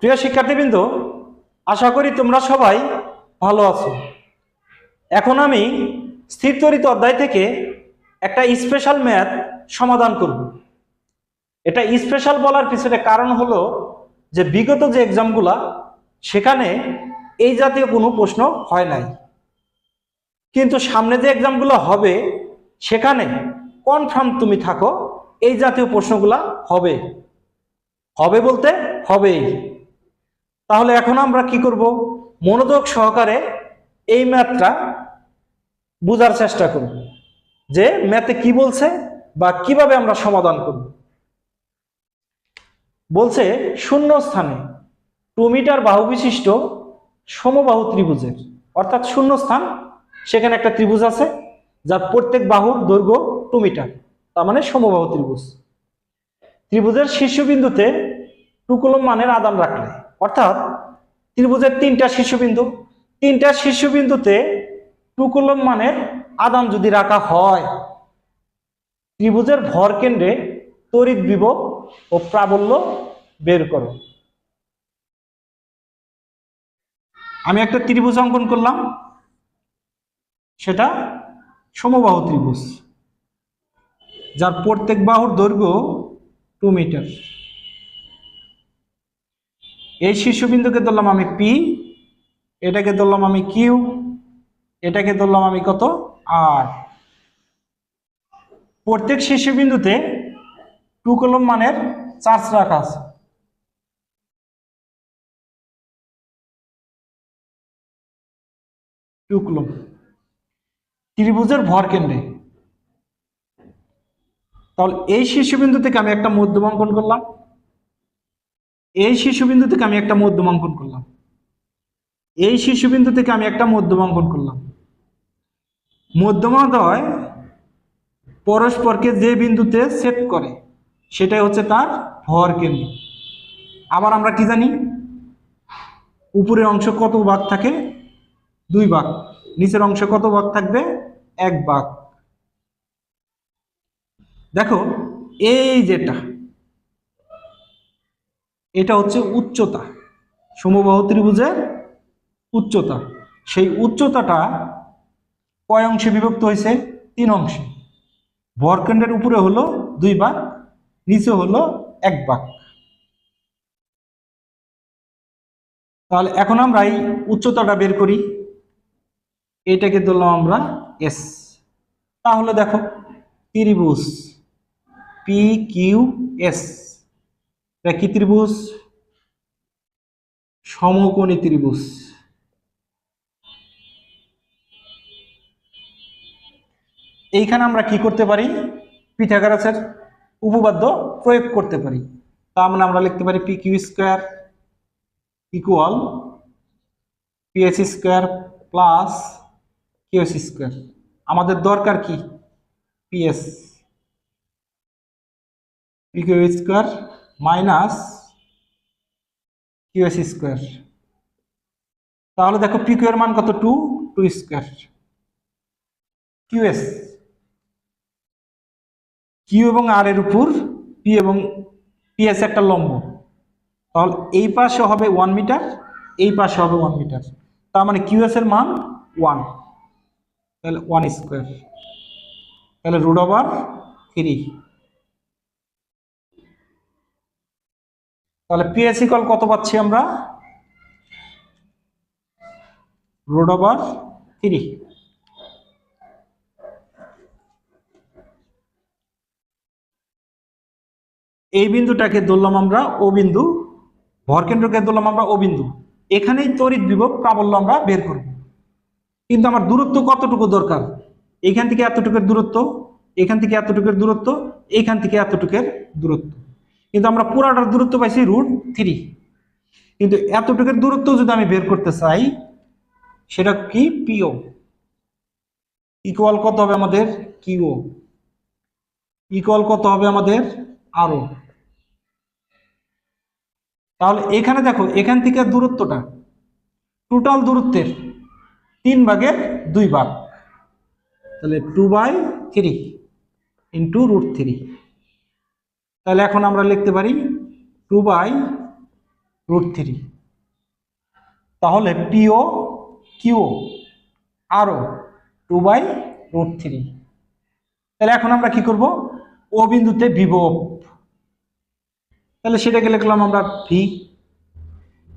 প্রিয় শিক্ষার্থীবৃন্দ, আশা করি তোমরা সবাই ভালো আছো। এখন আমি স্থিরতরিত অধ্যায় থেকে একটা স্পেশাল ম্যাথ সমাধান করব। এটা স্পেশাল বলার পিছনে কারণ হলো যে বিগত যে এক্সামগুলা সেখানে এই জাতীয় কোনো প্রশ্ন হয় নাই। কিন্তু সামনে যে এক্সামগুলো হবে, সেখানে কনফার্ম তুমি থাকো, এই জাতীয় প্রশ্নগুলা হবে। হবে বলতে হবেই। তাহলে এখন আমরা কি করব? মনোযোগ সহকারে এই ম্যাথটা বোঝার চেষ্টা করব যে ম্যাথে কি বলছে বা কীভাবে আমরা সমাধান করব। বলছে শূন্য স্থানে টু মিটার বাহু বিশিষ্ট সমবাহু ত্রিভুজের, অর্থাৎ শূন্য স্থান, সেখানে একটা ত্রিভুজ আছে যার প্রত্যেক বাহুর দৈর্ঘ্য টু মিটার তার মানে সমবাহু ত্রিভুজ। ত্রিভুজের শীর্ষবিন্দুতে টুকুলম মানের আদান রাখলে অর্থাৎ ত্রিভুজের তিনটা শীর্ষবিন্দু। তিনটা শীর্ষবিন্দুতে টু কুলম মানের আদান যদি রাখা হয়, ত্রিভুজের ভর কেন্দ্রে তড়িৎ বিভব ও প্রাবল্য বের করো। আমি একটা ত্রিভুজ অঙ্কন করলাম, সেটা সমবাহু ত্রিভুজ, যার প্রত্যেক বাহুর দৈর্ঘ্য টু মিটার এই শীর্ষবিন্দুকে ধরলাম আমি পি এটাকে ধরলাম আমি কিউ এটাকে ধরলাম আমি কত? আর প্রত্যেক শীর্ষবিন্দুতে টু কলম মানের চার্জ রাখা আছে। টু কলম ত্রিভুজের ভর কেন্দ্রে। তাহলে এই শীর্ষবিন্দু থেকে আমি একটা মধ্যম অঙ্কন করলাম। এই শীর্ষবিন্দু থেকে আমি একটা মধ্যম অঙ্কন করলাম। এই শীর্ষবিন্দু থেকে আমি একটা মধ্যম অঙ্কন করলাম। মধ্যমদয় পরস্পরকে যে বিন্দুতে সেট করে, সেটাই হচ্ছে তার ভর কেন্দ্র। আবার আমরা কি জানি? উপরের অংশ কত ভাগ থাকে? দুই ভাগ। নিচের অংশ কত ভাগ থাকবে? এক ভাগ। দেখো, এই যেটা এটা হচ্ছে উচ্চতা। সমবাহু ত্রিভুজের উচ্চতা। সেই উচ্চতাটা কয় অংশে বিভক্ত হয়েছে? তিন অংশে। ভরকেন্দ্রের উপরে হলো দুই ভাগ, নিচে হলো এক ভাগ। তাহলে এখন আমরা এই উচ্চতাটা বের করি। এটাকে ধরলাম আমরা এস তাহলে দেখো, ত্রিভুজ পি কিউ এস এটা কি ত্রিভুজ? সমকোণী ত্রিভুজ। এইখানে আমরা কি করতে পারি? পিথাগোরাসের উপপাদ্য প্রয়োগ করতে পারি। তা মানে আমরা লিখতে পারি P Q square equal PS square plus QS square আমাদের দরকার কি? PS P Q square minus QS square. তাহলে দেখো পি কিউ এর মান কত? Two two square. QS Q এবং আর এর উপর পি এবং পিএস একটা লম্ব। তাহলে এই পাশে হবে ওয়ান মিটার এই পাশে হবে ওয়ান মিটার তার মানে কিউএস এর মান ওয়ান তাহলে ওয়ান স্কোয়ার তাহলে রুট ওভার থ্রি তাহলে পিএস ইকল কত পাচ্ছি আমরা? রুট ওভার থ্রি এই বিন্দুটাকে ধরলাম আমরা ও বিন্দু ভরকেন্দ্রকে ধরলাম আমরা ও বিন্দু। এখানেই তড়িৎ বিভব প্রাবল্য আমরা বের করব। কিন্তু আমার দূরত্ব কতটুকু দরকার? এখান থেকে এতটুকুর দূরত্ব, এখান থেকে এতটুকুর দূরত্ব, এখান থেকে এতটুকুর দূরত্ব। কিন্তু আমরা পুরাটার দূরত্ব পাইছি রুট থ্রি কিন্তু এতটুকুর দূরত্ব যদি আমি বের করতে চাই, সেটা কি? পিও ইকুয়াল কত হবে আমাদের? কিও ইকুয়াল কত হবে আমাদের? আরও তাহলে এখানে দেখো, এখান থেকে দূরত্বটা টোটাল দূরত্বের তিন ভাগের দুই ভাগ। তাহলে two by three into root three তাহলে এখন আমরা লিখতে পারি টু বাই রুট থ্রি। তাহলে PO Q RO two by root three. তাহলে এখন আমরা কি করব? ও বিন্দুতে বিভব। তাহলে সেটাকে লিখলাম আমরা ভি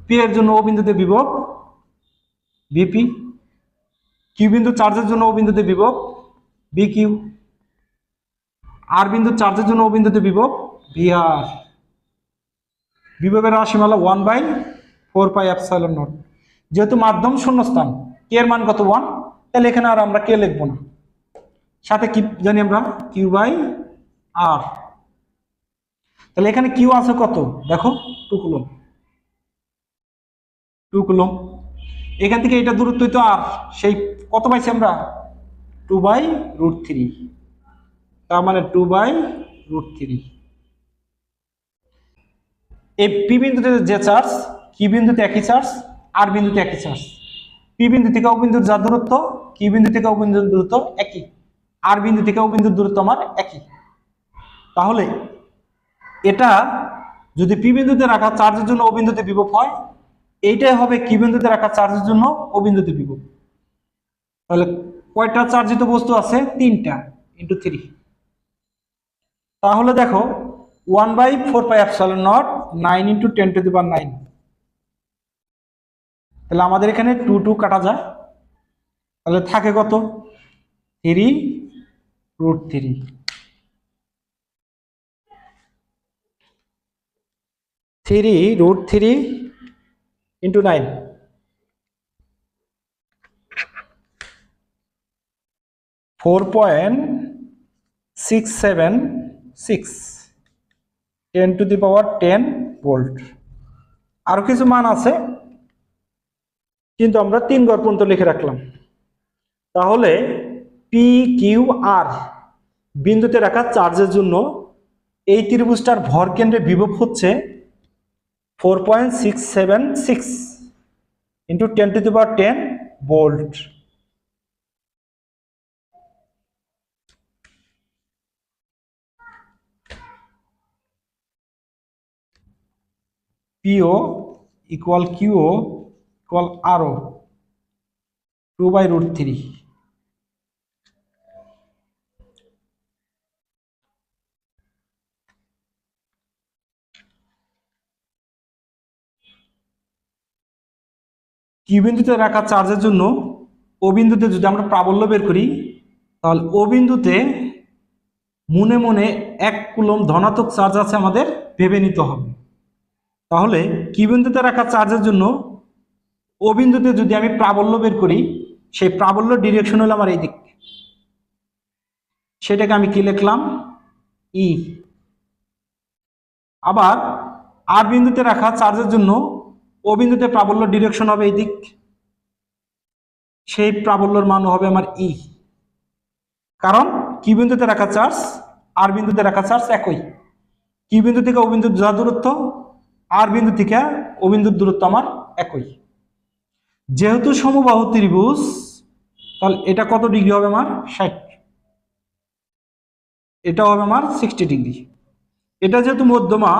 পি এর জন্য ও বিন্দুতে বিভব বিপি কিউ বিন্দু চার্জের জন্য ও বিন্দুতে বিভব বি কিউ আর বিন্দু চার্জের জন্য ও বিন্দুতে বিভব আর বিভবের রাশিমালা one by four pi epsilon naught যেহেতু মাধ্যম শূন্যস্থান কে এর মান কত ওয়ান তাহলে এখানে আর আমরা কে লিখব না। সাথে কি জানি আমরা? কিউ বাই আর তাহলে এখানে কিউ আছে কত? দেখো টু কুলম টু কুলম এখান থেকে এটা দূরত্বই তো আর সেই কত পাইছি আমরা? টু বাই রুট থ্রি তার মানে টু বাই রুট থ্রি এই পি বিন্দুতে যে চার্জ কি বিন্দুতে একই চার্জ আর বিন্দুতে একই চার্জ। পি বিন্দু থেকে ও বিন্দুর যা দূরত্ব কি বিন্দু থেকে ও বিন্দুর দূরত্ব একই। আর বিন্দু থেকে ও বিন্দুর দূরত্ব আমার একই। তাহলে এটা যদি পি বিন্দুতে রাখা চার্জের জন্য ও বিন্দুতে বিভব হয়, এইটাই হবে কি বিন্দুতে রাখা চার্জের জন্য ও বিন্দুতে বিভব। তাহলে কয়টা চার্জিত বস্তু আছে? তিনটা ইন্টু থ্রি তাহলে দেখো one by four pi epsilon naught, nine into ten to the power nine. তাহলে আমাদের এখানে টু টু কাটা যায়। তাহলে থাকে কত? Three root three. Three root three into nine. Four point six seven six. Ten to the power ten volt. আরও কিছু মান আছে, কিন্তু আমরা তিন ঘর পর্যন্ত লিখে রাখলাম। তাহলে পি কিউ আর বিন্দুতে রাখা চার্জের জন্য এই ত্রিভুজটার ভর কেন্দ্রে বিভব হচ্ছে four point six seven six into ten to the power ten volt PO equal QO equal RO two by root three Q বিন্দুতে রাখা চার্জের জন্য ও বিন্দুতে যদি আমরা প্রাবল্য বের করি, তাহলে ও বিন্দুতে মনে মনে এক কুলম ধনাত্মক চার্জ আছে আমাদের ভেবে নিতে হবে। তাহলে কি বিন্দুতে রাখা চার্জের জন্য ও বিন্দুতে যদি আমি প্রাবল্য বের করি, সেই প্রাবল্য ডিরেকশন হলো আমার এই দিক সেটাকে আমি কি লিখলাম? ই আবার আর বিন্দুতে রাখা চার্জের জন্য ও বিন্দুতে প্রাবল্য ডিরেকশন হবে এই দিক সেই প্রাবল্যর মান হবে আমার ই কারণ কি বিন্দুতে রাখা চার্জ, আর বিন্দুতে রাখা চার্জ একই। কি বিন্দু থেকে ও বিন্দুর যা দূরত্ব আর বিন্দু থেকে ও বিন্দুর দূরত্ব আমার একই। যেহেতু সমবাহু ত্রিভুজ, তাহলে এটা কত ডিগ্রি হবে আমার? ষাট। এটা হবে আমার সিক্সটি ডিগ্রি। এটা যেহেতু মধ্যমা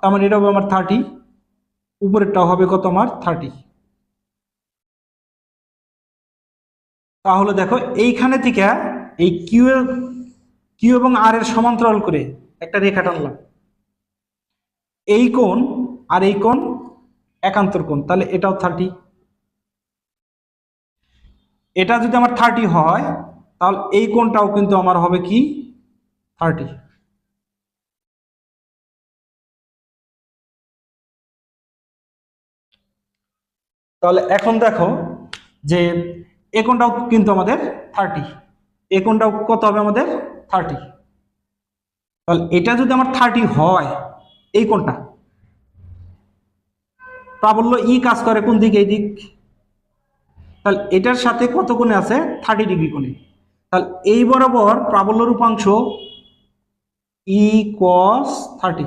তার মানে এটা হবে আমার থার্টি। উপরেরটা হবে কত আমার? থার্টি। তাহলে দেখো, এইখানে থেকে এই কিউ কিউ এবং আর এর সমান্তরাল করে একটা রেখা টানলাম। এই কোণ আর এই কোণ একান্তর কোণ, তাহলে এটাও থার্টি এটা যদি আমার থার্টি হয়, তাহলে এই কোণটাও কিন্তু আমার হবে কি? থার্টি তাহলে এখন দেখো যে এ কোণটাও কিন্তু আমাদের থার্টি এ কোণটাও কত হবে আমাদের থার্টি তাহলে এটা যদি আমার থার্টি হয়, এই কোণটা প্রাবল্য ই কাজ করে কোন দিকে, এই দিক? তাহলে এটার সাথে কত কোণে আছে? থার্টি ডিগ্রি কোণে। তাহলে এই বরাবর প্রাবল্য রূপাংশ ই কস থার্টি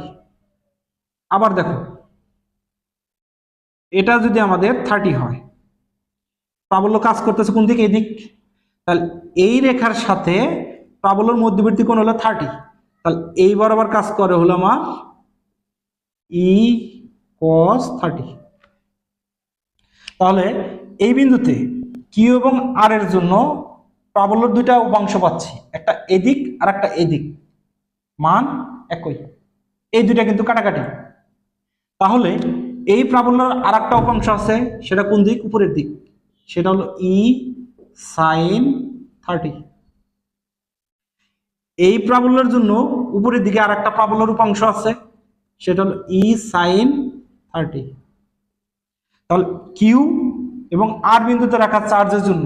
আবার দেখো, এটা যদি আমাদের থার্টি হয়, প্রাবল্য কাজ করতেছে কোন দিকে, এই দিক? তাহলে এই রেখার সাথে প্রাবল্যর মধ্যবর্তী কোণ হলো থার্টি তাহলে এই বরাবর কাজ করে হলো আমার ই কস থার্টি তাহলে এই বিন্দুতে কিউ এবং আর এর জন্য প্রাবল্যর দুইটা উপাংশ পাচ্ছি, একটা এদিক আর একটা এদিক। মান একই। এই দুইটা কিন্তু কাটাকাটি। তাহলে এই প্রাবল্যর আর একটা উপাংশ আছে, সেটা কোন দিক? উপরের দিক। সেটা হলো ই সাইন থার্টি এই প্রাবল্যের জন্য উপরের দিকে আর একটা প্রাবল্যর উপাংশ আছে, সেটা হলো ই সাইন থার্টি তাহলে কিউ এবং আর বিন্দুতে রাখা চার্জের জন্য।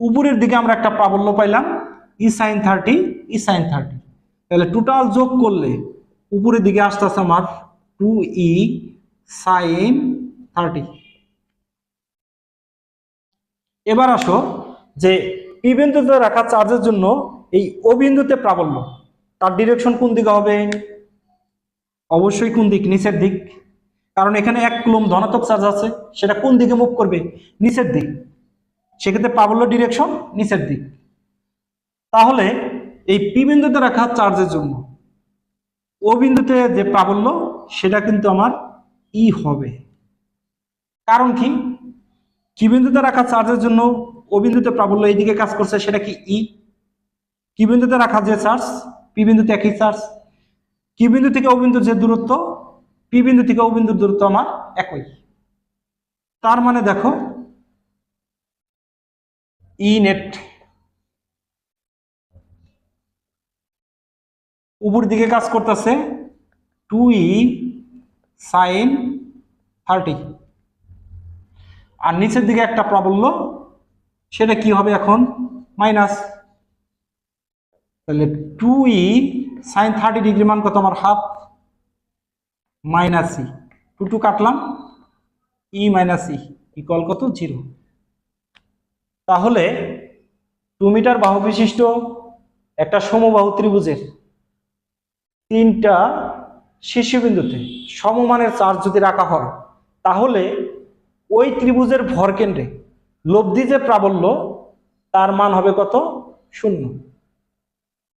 উপরের দিকে আমরা একটা প্রাবল্য পাইলাম E sine thirty E sine thirty তাহলে টোটাল যোগ করলে উপরের দিকে আসতেছে আমার টু ই সাইন থার্টি এবার আসো যে পি বিন্দুতে রাখা চার্জের জন্য এই ও বিন্দুতে প্রাবল্য, তার ডিরেকশন কোন দিকে হবে? অবশ্যই কোন দিক? নিচের দিক। কারণ এখানে এক কুলম ধনাত্মক চার্জ আছে, সেটা কোন দিকে মুভ করবে? নিচের দিক। সেক্ষেত্রে প্রাবল্য ডিরেকশন নিচের দিক। তাহলে এই পি বিন্দুতে রাখা চার্জের জন্য ও বিন্দুতে যে প্রাবল্য সেটা কিন্তু আমার ই হবে। কারণ কি? কি বিন্দুতে রাখা চার্জের জন্য ও বিন্দুতে প্রাবল্য এইদিকে কাজ করছে, সেটা কি ই কি বিন্দুতে রাখা যে চার্জ পি বিন্দুতে একই চার্জ। কি বিন্দু থেকে ও বিন্দুর যে দূরত্ব পি বিন্দু থেকে ও বিন্দুর দূরত্ব আমার একই। তার মানে দেখো ই নেট উপর দিকে কাজ করতেছে টু ই সাইন থার্টি আর নিচের দিকে একটা প্রাবল্য, সেটা কি হবে এখন? মাইনাস। তাহলে two E sine thirty degree মান কত? আমার half minus E two two কাটলাম। ই মাইনাস ই ইকুয়াল কত? জিরো তাহলে টু মিটার বাহু বিশিষ্ট একটা সমবাহু ত্রিভুজের তিনটা শীর্ষবিন্দুতে সমমানের চার্জ যদি রাখা হয়, তাহলে ওই ত্রিভুজের ভরকেন্দ্রে লব্ধি যে প্রাবল্য, তার মান হবে কত? শূন্য।